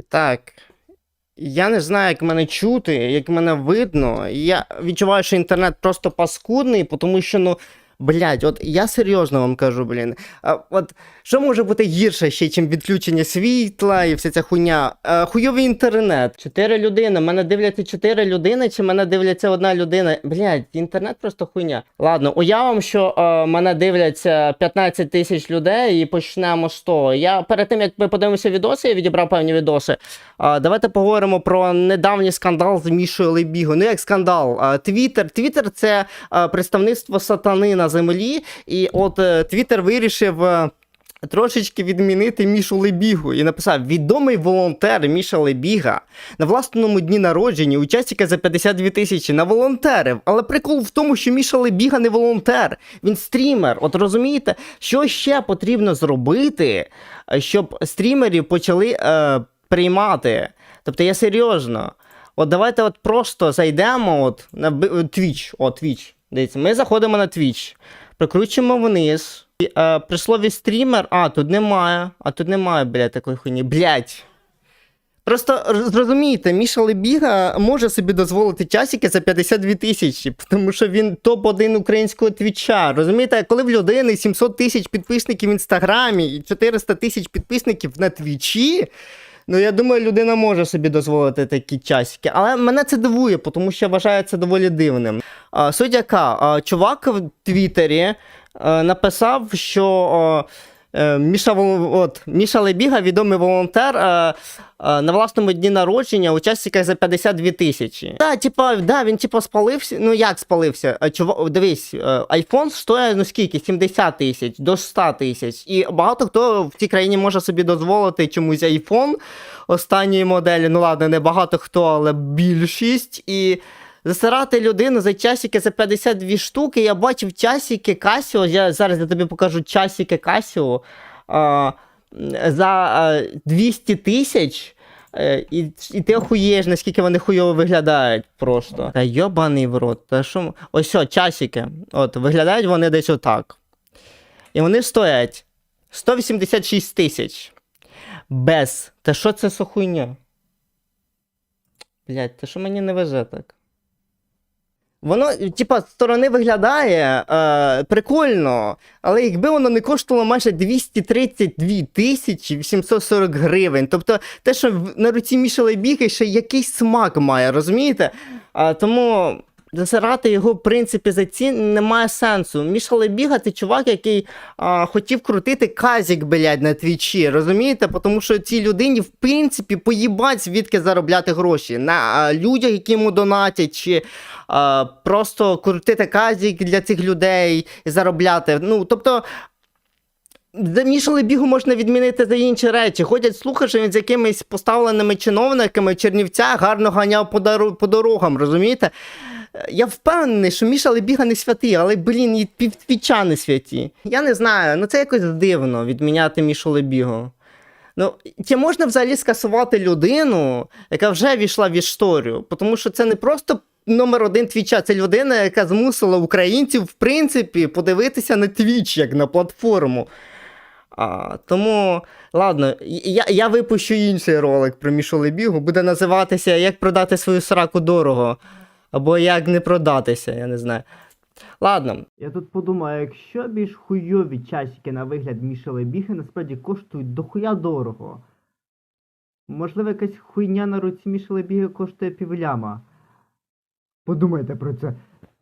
І так. Я не знаю, як мене чути, як мене видно. Я відчуваю, що інтернет просто паскудний, тому що, ну, блядь, от я серйозно вам кажу, блін. А, от що може бути гірше ще, ніж відключення світла і вся ця хуйня? А, хуйовий інтернет. Чотири людини. Мене дивляться чотири людини, чи мене дивляться одна людина? Блядь, інтернет просто хуйня. Ладно, уявимо, що е, мене дивляться 15 тисяч людей і почнемо з того. Я перед тим, як ми подивимося відоси, я відібрав певні відоси. А, давайте поговоримо про недавній скандал з Мішою Лебіго. Ну як скандал? А, Твіттер. Твіттер це а, представництво сатани на землі. І от е, Твіттер вирішив. е, Трошечки відмінити Мішу Лебігу і написав: відомий волонтер Міша Лебіга на власному дні народження учасника за 52 тисячі на волонтерів. Але прикол в тому, що Міша Лебіга не волонтер, він стрімер. От розумієте, що ще потрібно зробити, е, щоб стрімерів почали е, приймати. Тобто я серйозно. От давайте от просто зайдемо от на би- Twitch. О, Twitch. Дивіться, ми заходимо на Twitch, прикручуємо вниз. І, е, при слові стрімер, а, тут немає. А тут немає, блядь, такої хуйні. Блядь. Просто роз- зрозумійте, Міша Лебіга може собі дозволити часики за 52 тисячі, тому що він топ-1 українського твіча. Розумієте, коли в людини 700 тисяч підписників в інстаграмі і 400 тисяч підписників на твічі. Ну, я думаю, людина може собі дозволити такі часики. Але мене це дивує, тому що я вважаю це доволі дивним. А, суть яка, чувак в Твіттері е, написав, що е, Міша, Вол- от, Міша Лебіга, відомий волонтер, е, е, на власному дні народження учасниках за 52 тисячі. Да, типа, да, він типа спалився. Ну як спалився? Е, Чува, дивись, е, айфон стоїть ну скільки? 70 тисяч до 100 тисяч. І багато хто в цій країні може собі дозволити чомусь айфон останньої моделі. Ну ладно, не багато хто, але більшість. І засирати людину за часики за 52 штуки. Я бачив часики Casio, я зараз я тобі покажу часики Casio а, за а, 200 тисяч. Е, І, і ти охуєш, наскільки вони хуйово виглядають просто. Та йобаний в рот. Та що... Ось о, часики. От, виглядають вони десь отак. І вони стоять 186 тисяч. Без. Та що це за хуйня? Блять, та що мені не везе так? Воно, типа, сторони виглядає е, прикольно, але якби воно не коштувало майже 232 тисячі 840 гривень. Тобто те, що на руці Міші Лебіги ще якийсь смак має, розумієте? А, тому засирати його, в принципі, за ці немає сенсу. Міша Лебіга це чувак, який а, хотів крутити казік, блядь, на твічі, розумієте? Тому що цій людині, в принципі, поїбать, звідки заробляти гроші. На а, людях, які йому донатять, чи а, просто крутити казік для цих людей і заробляти. Ну, тобто. За Мішу Лебігу можна відмінити за інші речі. Ходять слухи, що він з якимись поставленими чиновниками в Чернівцях гарно ганяв по, дору- по дорогам, розумієте? Я впевнений, що Міша Лебіга не святий, але, блін, і півтвіча не святі. Я не знаю, ну це якось дивно відміняти Мішу Лебігу. Ну, чи можна взагалі скасувати людину, яка вже війшла в історію? Тому що це не просто номер один твіча, це людина, яка змусила українців, в принципі, подивитися на твіч як на платформу. А, тому, ладно, я, я випущу інший ролик про Мішу Лебігу, буде називатися Як продати свою сраку дорого. Або як не продатися, я не знаю. Ладно. Я тут подумаю, якщо більш хуйові часики на вигляд мішали біги, насправді коштують дохуя дорого. Можливо, якась хуйня на руці мішали біги коштує півляма. Подумайте про це.